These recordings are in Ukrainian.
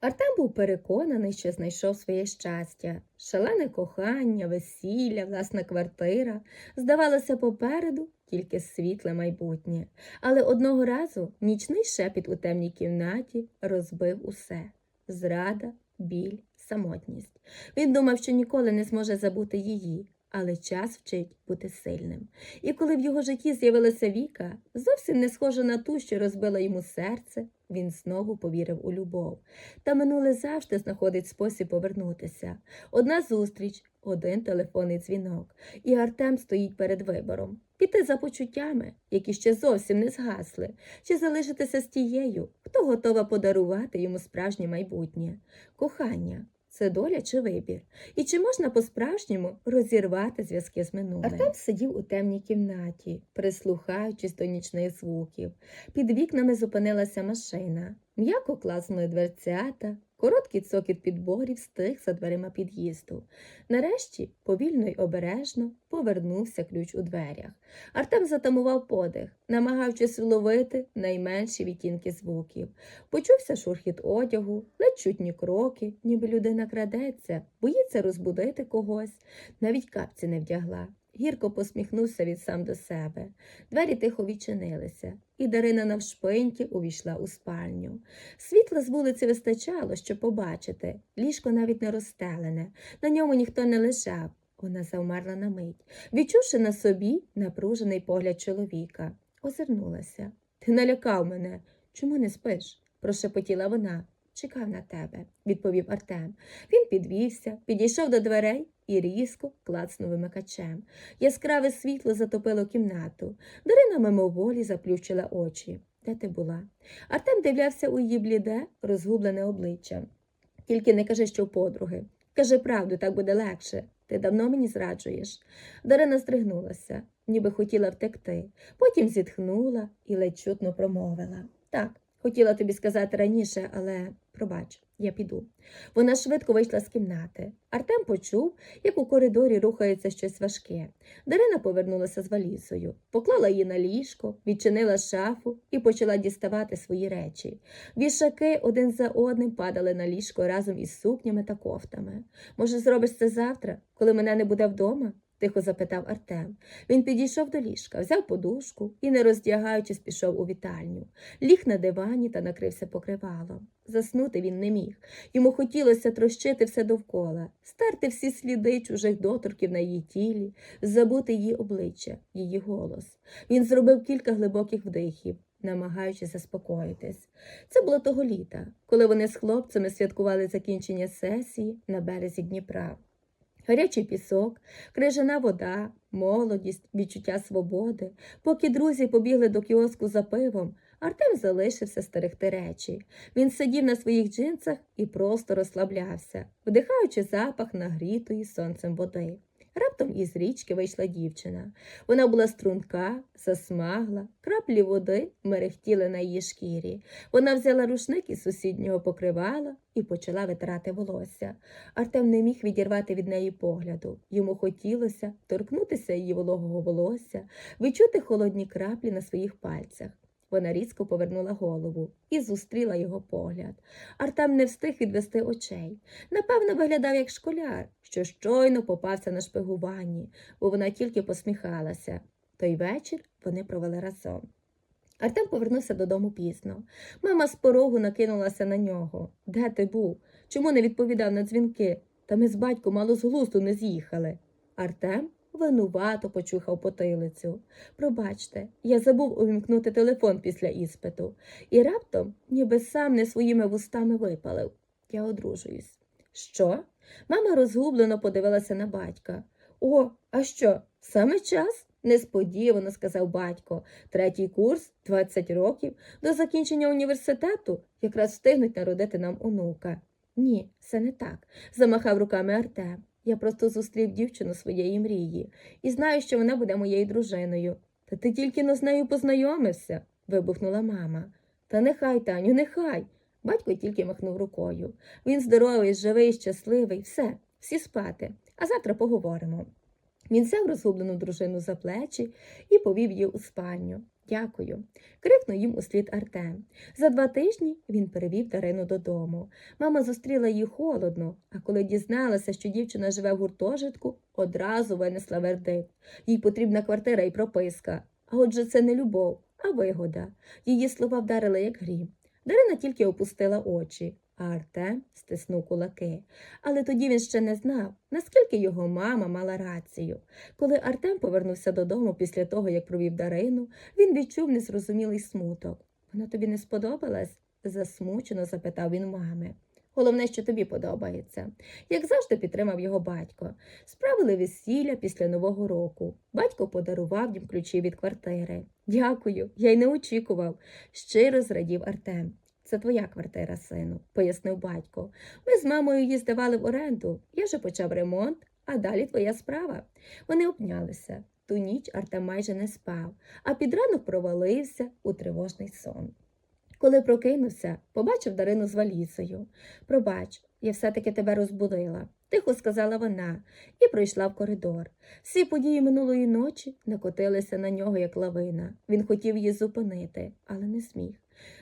Артем був переконаний, що знайшов своє щастя, шалене кохання, весілля, власна квартира. Здавалося, попереду тільки світле майбутнє. Але одного разу нічний шепіт у темній кімнаті розбив усе зрада, біль, самотність. Він думав, що ніколи не зможе забути її, але час вчить бути сильним. І коли в його житті з'явилася Віка, зовсім не схожа на ту, що розбила йому серце, він знову повірив у любов. Та минуле завжди знаходить спосіб повернутися. Одна зустріч, один телефонний дзвінок, і Артем стоїть перед вибором. Піти за почуттями, які ще зовсім не згасли, чи залишитися з тією, хто готова подарувати йому справжнє майбутнє, кохання. Це доля чи вибір? І чи можна по-справжньому розірвати зв'язки з минулим? Артем сидів у темній кімнаті, прислухаючись до нічних звуків. Під вікнами зупинилася машина. М'яко класнули дверцята, короткий цокіт підборів стих за дверима під'їзду. Нарешті, повільно й обережно, повернувся ключ у дверях. Артем затамував подих, намагаючись вловити найменші відтінки звуків. Почувся шурхіт одягу, ледь чутні кроки, ніби людина крадеться, боїться розбудити когось. Навіть капці не вдягла. Гірко посміхнувся від сам до себе. Двері тихо відчинилися, і Дарина навшпиньки увійшла у спальню. Світла з вулиці вистачало, щоб побачити. Ліжко навіть не розстелене, на ньому ніхто не лежав. Вона завмерла на мить, відчувши на собі напружений погляд чоловіка. Озирнулася. Ти налякав мене. Чому не спиш? прошепотіла вона. Чекав на тебе, відповів Артем. Він підвівся, підійшов до дверей і різко клацнув вимикачем. Яскраве світло затопило кімнату. Дарина мимоволі заплющила очі. Де ти була? Артем дивлявся у її бліде, розгублене обличчя. Тільки не кажи, що подруги. Кажи правду, так буде легше. Ти давно мені зраджуєш. Дарина здригнулася, ніби хотіла втекти. Потім зітхнула і ледь чутно промовила. Так, хотіла тобі сказати раніше, але пробач, я піду. Вона швидко вийшла з кімнати. Артем почув, як у коридорі рухається щось важке. Дарина повернулася з валізою, поклала її на ліжко, відчинила шафу і почала діставати свої речі. Вішаки один за одним падали на ліжко разом із сукнями та кофтами. Може, зробиш це завтра, коли мене не буде вдома? Тихо запитав Артем. Він підійшов до ліжка, взяв подушку і, не роздягаючись, пішов у вітальню. Ліг на дивані та накрився покривалом. Заснути він не міг. Йому хотілося трощити все довкола, стерти всі сліди чужих доторків на її тілі, забути її обличчя, її голос. Він зробив кілька глибоких вдихів, намагаючись заспокоїтись. Це було того літа, коли вони з хлопцями святкували закінчення сесії на березі Дніпра. Гарячий пісок, крижана вода, молодість, відчуття свободи. Поки друзі побігли до кіоску за пивом, Артем залишився стерегти речі. Він сидів на своїх джинсах і просто розслаблявся, вдихаючи запах нагрітої сонцем води. Раптом із річки вийшла дівчина. Вона була струнка, засмагла, краплі води мерехтіли на її шкірі. Вона взяла рушник із сусіднього покривала і почала витирати волосся. Артем не міг відірвати від неї погляду. Йому хотілося торкнутися її вологого волосся, відчути холодні краплі на своїх пальцях. Вона різко повернула голову і зустріла його погляд. Артем не встиг відвести очей. Напевно, виглядав як школяр, що щойно попався на шпигуванні, бо вона тільки посміхалася. Той вечір вони провели разом. Артем повернувся додому пізно. Мама з порогу накинулася на нього. Де ти був? Чому не відповідав на дзвінки? Та ми з батьком мало з глузду не з'їхали. Артем винувато почухав потилицю. Пробачте, я забув увімкнути телефон після іспиту, і раптом, ніби сам не своїми вустами випалив. Я одружуюсь. Що? Мама розгублено подивилася на батька. О, а що, саме час? Несподівано сказав батько. Третій курс, 20 років, до закінчення університету якраз встигнуть народити нам онука. Ні, це не так, замахав руками Артем. Я просто зустрів дівчину своєї мрії і знаю, що вона буде моєю дружиною. Та ти тільки но з нею познайомився, вибухнула мама. Та нехай, Таню, нехай. Батько тільки махнув рукою. Він здоровий, живий, щасливий, все, всі спати, а завтра поговоримо. Він взяв розгублену дружину за плечі і повів її у спальню. Дякую. крикнув їм услід Артем. За два тижні він перевів Дарину додому. Мама зустріла її холодно, а коли дізналася, що дівчина живе в гуртожитку, одразу винесла вердикт. Їй потрібна квартира і прописка. А отже, це не любов, а вигода. Її слова вдарили, як грім. Дарина тільки опустила очі, Артем стиснув кулаки. Але тоді він ще не знав, наскільки його мама мала рацію. Коли Артем повернувся додому після того, як провів Дарину, він відчув незрозумілий смуток. Вона тобі не сподобалась? засмучено запитав він мами. Головне, що тобі подобається. Як завжди підтримав його батько. Справили весілля після Нового року. Батько подарував їм ключі від квартири. Дякую, я й не очікував. Щиро зрадів Артем. Це твоя квартира, сину, пояснив батько. Ми з мамою її здавали в оренду. Я вже почав ремонт, а далі твоя справа. Вони обнялися. Ту ніч Артем майже не спав, а під ранок провалився у тривожний сон. Коли прокинувся, побачив Дарину з валізою. Пробач, я все-таки тебе розбудила, тихо сказала вона, і пройшла в коридор. Всі події минулої ночі накотилися на нього, як лавина. Він хотів її зупинити, але не зміг.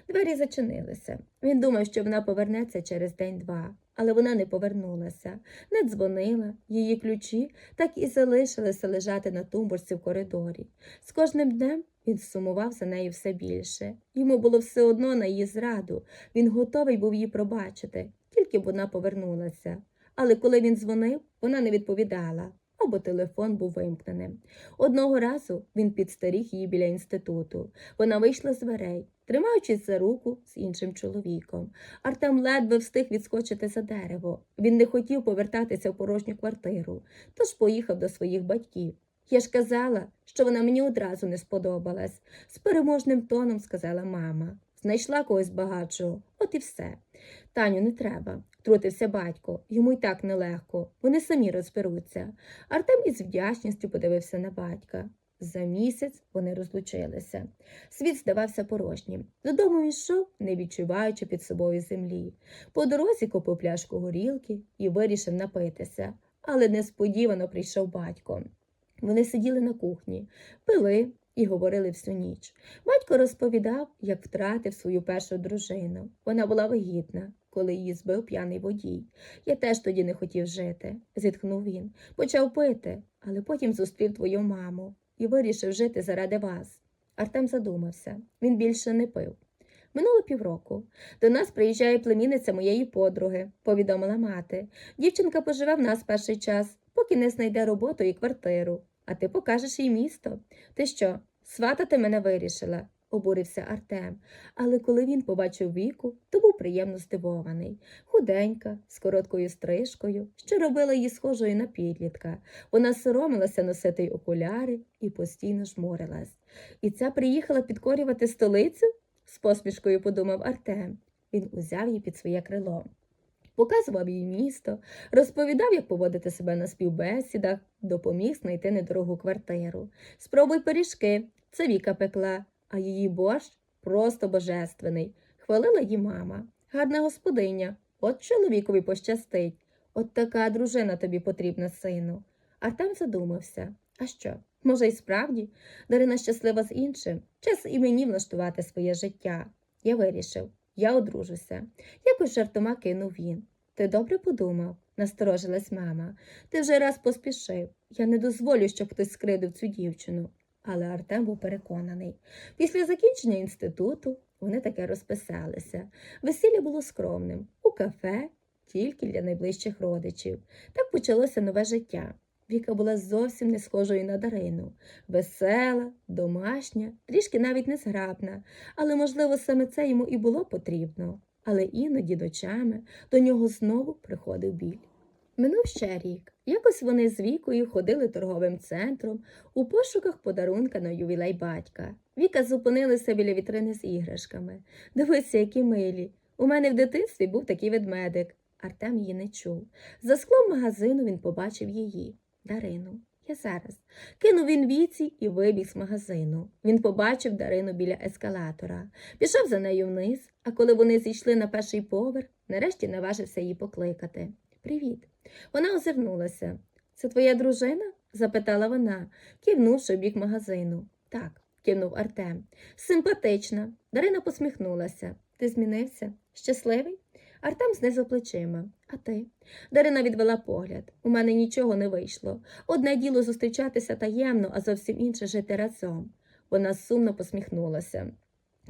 Двері зачинилися. Він думав, що вона повернеться через день-два, але вона не повернулася, не дзвонила, її ключі так і залишилися лежати на тумбурці в коридорі. З кожним днем він сумував за нею все більше. Йому було все одно на її зраду. Він готовий був її пробачити, тільки б вона повернулася. Але коли він дзвонив, вона не відповідала або телефон був вимкненим. Одного разу він підстеріг її біля інституту. Вона вийшла з дверей, тримаючись за руку з іншим чоловіком. Артем ледве встиг відскочити за дерево. Він не хотів повертатися в порожню квартиру, тож поїхав до своїх батьків. Я ж казала, що вона мені одразу не сподобалась, з переможним тоном сказала мама. Знайшла когось багатшого, от і все. Таню, не треба, втрутився батько. Йому й так нелегко. Вони самі розберуться. Артем із вдячністю подивився на батька. За місяць вони розлучилися. Світ здавався порожнім. Додому йшов, не відчуваючи під собою землі. По дорозі купив пляшку горілки і вирішив напитися, але несподівано прийшов батько. Вони сиділи на кухні, пили і говорили всю ніч. Батько розповідав, як втратив свою першу дружину. Вона була вагітна, коли її збив п'яний водій. Я теж тоді не хотів жити, зітхнув він. Почав пити, але потім зустрів твою маму і вирішив жити заради вас. Артем задумався. Він більше не пив. Минуло півроку. До нас приїжджає племінниця моєї подруги, повідомила мати. Дівчинка поживе в нас перший час, поки не знайде роботу і квартиру. А ти покажеш їй місто. Ти що, сватати мене вирішила? Обурився Артем. Але коли він побачив віку, то був приємно здивований. Худенька, з короткою стрижкою, що робила її схожою на підлітка. Вона соромилася носити й окуляри і постійно жмурилась. І ця приїхала підкорювати столицю? з посмішкою подумав Артем. Він узяв її під своє крило. Показував їй місто, розповідав, як поводити себе на співбесідах, допоміг знайти недорогу квартиру. Спробуй пиріжки, це Віка пекла, а її борщ просто божественний. Хвалила її мама. Гарна господиня, от чоловікові пощастить. От така дружина тобі потрібна, сину. Артем задумався. А що? Може, й справді, Дарина щаслива з іншим, час і мені влаштувати своє життя. Я вирішив, я одружуся. Якось жартома кинув він. Ти добре подумав, насторожилась мама. Ти вже раз поспішив. Я не дозволю, щоб хтось скридив цю дівчину. Але Артем був переконаний. Після закінчення інституту вони таке розписалися. Весілля було скромним, у кафе, тільки для найближчих родичів. Так почалося нове життя. Віка була зовсім не схожою на Дарину. Весела, домашня, трішки навіть незграбна, але, можливо, саме це йому і було потрібно. Але іноді ночами до нього знову приходив біль. Минув ще рік. Якось вони з Вікою ходили торговим центром у пошуках подарунка на ювілей батька. Віка зупинилася біля вітрини з іграшками. Дивися, які милі. У мене в дитинстві був такий ведмедик. Артем її не чув. За склом магазину він побачив її. Дарину. Я зараз. Кинув він віці і вибіг з магазину. Він побачив Дарину біля ескалатора, пішов за нею вниз, а коли вони зійшли на перший поверх, нарешті наважився її покликати. Привіт. Вона озирнулася. Це твоя дружина? запитала вона, кивнувши в бік магазину. Так, кивнув Артем. Симпатична. Дарина посміхнулася. Ти змінився? Щасливий? Артем знизав плечима. А ти? Дарина відвела погляд. У мене нічого не вийшло. Одне діло зустрічатися таємно, а зовсім інше жити разом. Вона сумно посміхнулася.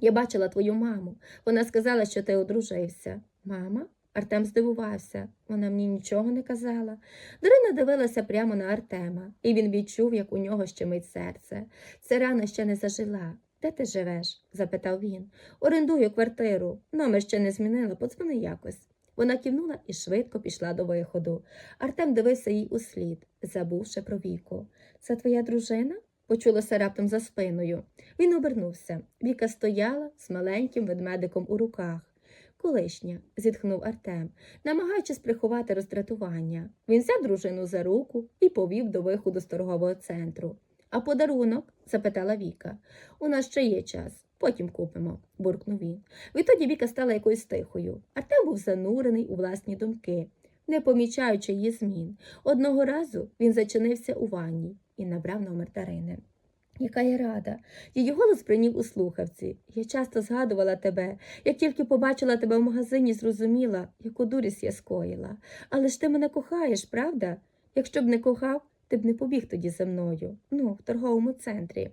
Я бачила твою маму. Вона сказала, що ти одружився. Мама? Артем здивувався. Вона мені нічого не казала. Дарина дивилася прямо на Артема, і він відчув, як у нього щемить серце. Це рана ще не зажила. Де ти живеш? запитав він. Орендую квартиру. Номер ще не змінила, подзвони якось. Вона кивнула і швидко пішла до виходу. Артем дивився їй услід, забувши про віку. Це твоя дружина? почулося раптом за спиною. Він обернувся. Віка стояла з маленьким ведмедиком у руках. Колишня, зітхнув Артем, намагаючись приховати роздратування. Він взяв дружину за руку і повів до виходу з торгового центру. А подарунок? запитала Віка. У нас ще є час, потім купимо, буркнув він. Відтоді Віка стала якоюсь тихою. Артем був занурений у власні думки, не помічаючи її змін. Одного разу він зачинився у ванні і набрав номер Дарини. Яка я рада. Її голос прийнів у слухавці. Я часто згадувала тебе. Як тільки побачила тебе в магазині, зрозуміла, яку дурість я скоїла. Але ж ти мене кохаєш, правда? Якщо б не кохав, ти б не побіг тоді за мною. Ну, в торговому центрі.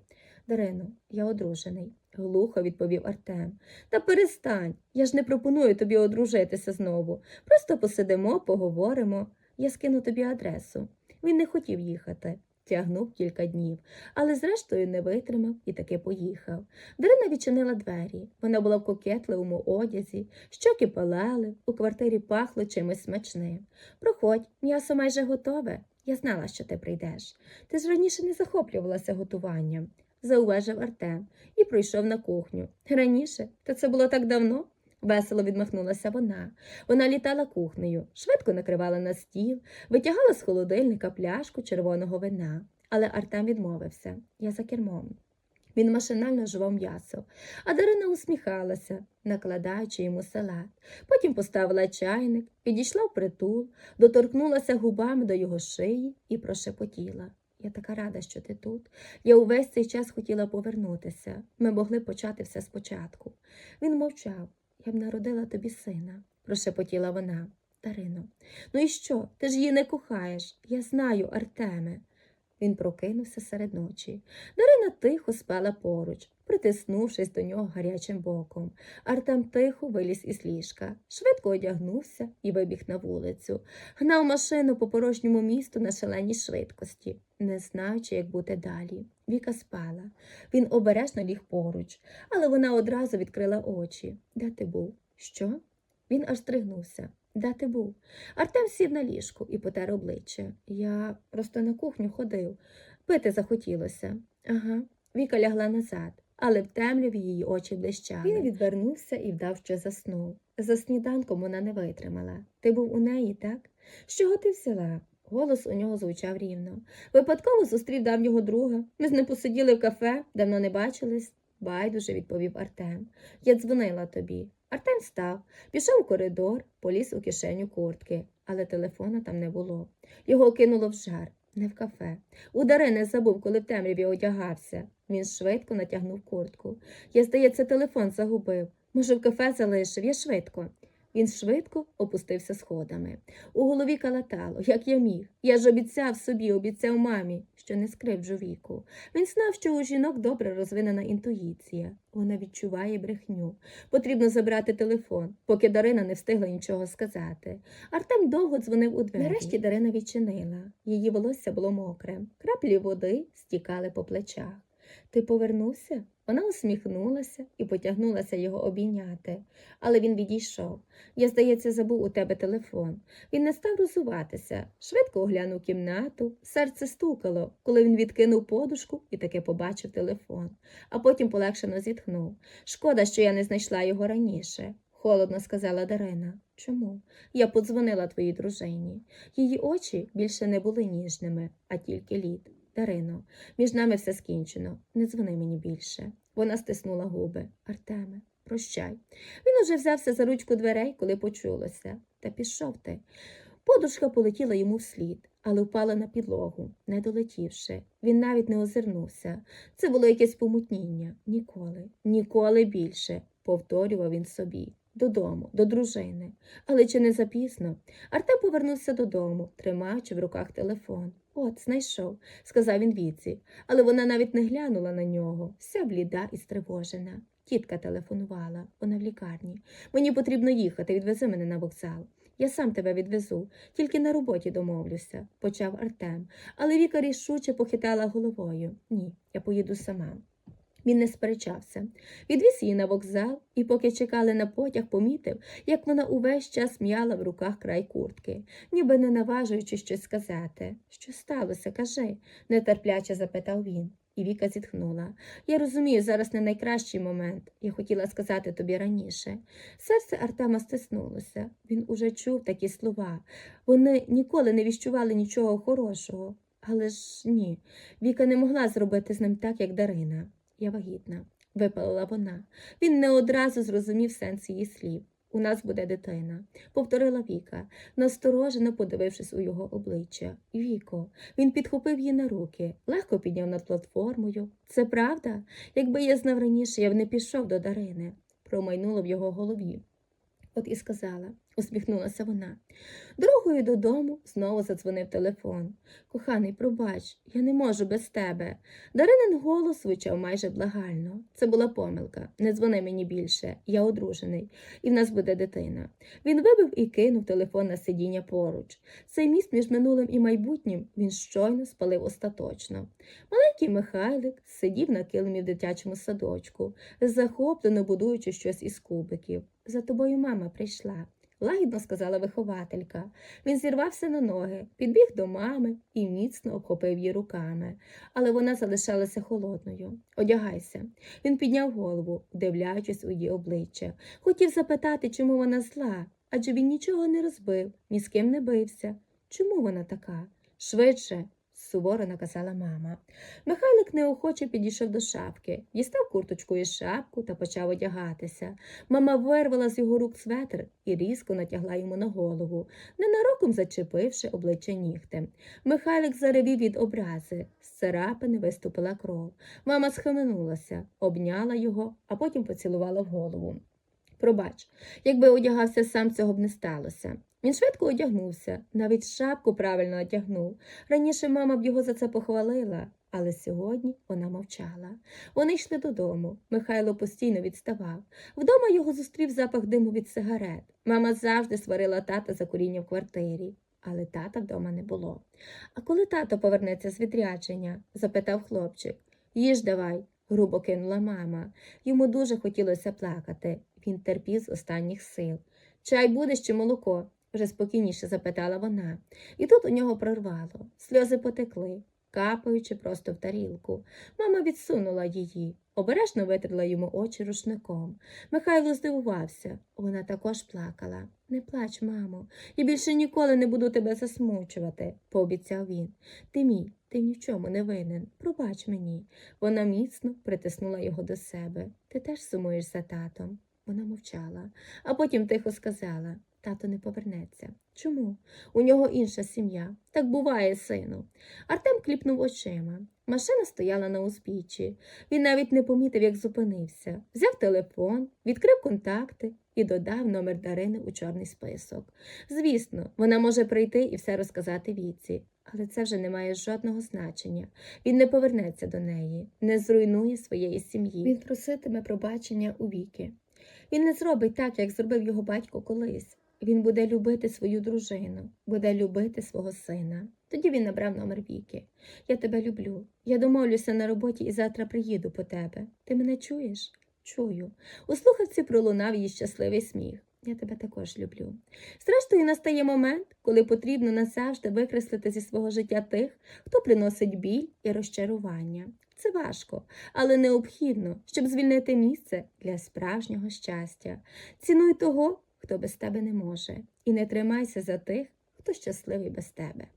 Дарино, я одружений, глухо відповів Артем. Та перестань. Я ж не пропоную тобі одружитися знову. Просто посидимо, поговоримо. Я скину тобі адресу. Він не хотів їхати. Тягнув кілька днів, але зрештою не витримав і таки поїхав. Дарина відчинила двері. Вона була в кокетливому одязі, щоки палали, у квартирі пахло чимось смачним. Проходь, м'ясо майже готове. Я знала, що ти прийдеш. Ти ж раніше не захоплювалася готуванням, зауважив Артем і пройшов на кухню. Раніше, та це було так давно. Весело відмахнулася вона. Вона літала кухнею, швидко накривала на стіл, витягала з холодильника пляшку червоного вина. Але Артем відмовився я за кермом. Він машинально жував м'ясо, а Дарина усміхалася, накладаючи йому салат. Потім поставила чайник, підійшла в притул, доторкнулася губами до його шиї і прошепотіла. Я така рада, що ти тут. Я увесь цей час хотіла повернутися. Ми могли почати все спочатку. Він мовчав. Я б народила тобі сина, прошепотіла вона. Дарино, ну і що? Ти ж її не кохаєш. Я знаю, Артеме. Він прокинувся серед ночі. Дарина тихо спала поруч, притиснувшись до нього гарячим боком. Артем тихо виліз із ліжка, швидко одягнувся і вибіг на вулицю. Гнав машину по порожньому місту на шаленій швидкості, не знаючи, як бути далі. Віка спала. Він обережно ліг поруч, але вона одразу відкрила очі. Де ти був? Що? Він аж стригнувся. Де ти був? Артем сів на ліжку і потер обличчя. Я просто на кухню ходив. Пити захотілося. Ага. Віка лягла назад, але в темряві її очі блищали. Він відвернувся і вдав, що заснув. За сніданком вона не витримала. Ти був у неї, так? З чого ти взяла? Голос у нього звучав рівно. Випадково зустрів давнього друга. Ми з ним посиділи в кафе, давно не бачились. Байдуже, відповів Артем. Я дзвонила тобі. Артем став, пішов у коридор, поліз у кишеню куртки, але телефона там не було. Його кинуло в жар, не в кафе. У Дарини забув, коли в темряві одягався. Він швидко натягнув куртку. Я, здається, телефон загубив. Може, в кафе залишив, я швидко. Він швидко опустився сходами. У голові калатало, як я міг. Я ж обіцяв собі, обіцяв мамі, що не скривджу віку. Він знав, що у жінок добре розвинена інтуїція. Вона відчуває брехню. Потрібно забрати телефон, поки Дарина не встигла нічого сказати. Артем довго дзвонив у двері. Нарешті Дарина відчинила. Її волосся було мокре. Краплі води стікали по плечах. Ти повернувся? Вона усміхнулася і потягнулася його обійняти, але він відійшов. Я, здається, забув у тебе телефон. Він не став розуватися, швидко оглянув кімнату, серце стукало, коли він відкинув подушку і таки побачив телефон, а потім полегшено зітхнув. Шкода, що я не знайшла його раніше. Холодно сказала Дарина. Чому? Я подзвонила твоїй дружині. Її очі більше не були ніжними, а тільки лід. Дарино, між нами все скінчено. Не дзвони мені більше. Вона стиснула губи. Артеме, прощай. Він уже взявся за ручку дверей, коли почулося. Та пішов ти. Подушка полетіла йому вслід, але впала на підлогу, не долетівши. Він навіть не озирнувся. Це було якесь помутніння. Ніколи, ніколи більше, повторював він собі. Додому, до дружини. Але чи не запізно? Артем повернувся додому, тримаючи в руках телефон. От, знайшов, сказав він Віці, але вона навіть не глянула на нього, вся бліда і стривожена. Тітка телефонувала, вона в лікарні. Мені потрібно їхати, відвези мене на вокзал. Я сам тебе відвезу, тільки на роботі домовлюся, почав Артем, але Віка рішуче похитала головою. Ні, я поїду сама. Він не сперечався. Відвіз її на вокзал і, поки чекали на потяг, помітив, як вона увесь час м'яла в руках край куртки, ніби не наважуючи щось сказати. Що сталося, кажи, нетерпляче запитав він. І Віка зітхнула. Я розумію, зараз не найкращий момент. Я хотіла сказати тобі раніше. Серце Артема стиснулося. Він уже чув такі слова. Вони ніколи не віщували нічого хорошого. Але ж ні, Віка не могла зробити з ним так, як Дарина. Я вагітна, випалила вона. Він не одразу зрозумів сенс її слів. У нас буде дитина, повторила Віка, насторожено подивившись у його обличчя. Віко, він підхопив її на руки, легко підняв над платформою. Це правда? Якби я знав раніше, я б не пішов до Дарини, промайнуло в його голові. От і сказала, усміхнулася вона. Дорогою додому знову задзвонив телефон. Коханий, пробач, я не можу без тебе. Даринин голос звучав майже благально. Це була помилка. Не дзвони мені більше, я одружений, і в нас буде дитина. Він вибив і кинув телефон на сидіння поруч. Цей міст між минулим і майбутнім він щойно спалив остаточно. Маленький Михайлик сидів на килимі в дитячому садочку, захоплено будуючи щось із кубиків. За тобою мама прийшла. Лагідно сказала вихователька. Він зірвався на ноги, підбіг до мами і міцно обхопив її руками, але вона залишалася холодною. Одягайся. Він підняв голову, вдивляючись у її обличчя. Хотів запитати, чому вона зла, адже він нічого не розбив, ні з ким не бився. Чому вона така? Швидше, суворо наказала мама. Михайлик неохоче підійшов до шапки, дістав курточку і шапку та почав одягатися. Мама вирвала з його рук светр і різко натягла йому на голову, ненароком зачепивши обличчя нігтем. Михайлик заревів від образи. З царапини виступила кров. Мама схаменулася, обняла його, а потім поцілувала в голову. Пробач, якби одягався сам, цього б не сталося. Він швидко одягнувся, навіть шапку правильно одягнув. Раніше мама б його за це похвалила, але сьогодні вона мовчала. Вони йшли додому. Михайло постійно відставав. Вдома його зустрів запах диму від сигарет. Мама завжди сварила тата за куріння в квартирі. Але тата вдома не було. А коли тато повернеться з відрядження? запитав хлопчик. Їж давай, грубо кинула мама. Йому дуже хотілося плакати. Він терпів з останніх сил. Чай будеш чи молоко? Вже спокійніше запитала вона. І тут у нього прорвало. Сльози потекли, капаючи просто в тарілку. Мама відсунула її, обережно витерла йому очі рушником. Михайло здивувався. Вона також плакала. Не плач, мамо, я більше ніколи не буду тебе засмучувати, пообіцяв він. Ти мій, ти ні в чому не винен. Пробач мені. Вона міцно притиснула його до себе. Ти теж сумуєш за татом. Вона мовчала, а потім тихо сказала тато не повернеться. Чому? У нього інша сім'я. Так буває, сину. Артем кліпнув очима. Машина стояла на узбіччі. Він навіть не помітив, як зупинився. Взяв телефон, відкрив контакти і додав номер Дарини у чорний список. Звісно, вона може прийти і все розказати віці, але це вже не має жодного значення. Він не повернеться до неї, не зруйнує своєї сім'ї. Він проситиме пробачення у віки. Він не зробить так, як зробив його батько колись. Він буде любити свою дружину, буде любити свого сина. Тоді він набрав номер Віки. Я тебе люблю. Я домовлюся на роботі і завтра приїду по тебе. Ти мене чуєш? Чую. У слухавці пролунав її щасливий сміх. Я тебе також люблю. Зрештою, настає момент, коли потрібно назавжди викреслити зі свого життя тих, хто приносить біль і розчарування. Це важко, але необхідно, щоб звільнити місце для справжнього щастя. Цінуй того, хто без тебе не може, і не тримайся за тих, хто щасливий без тебе.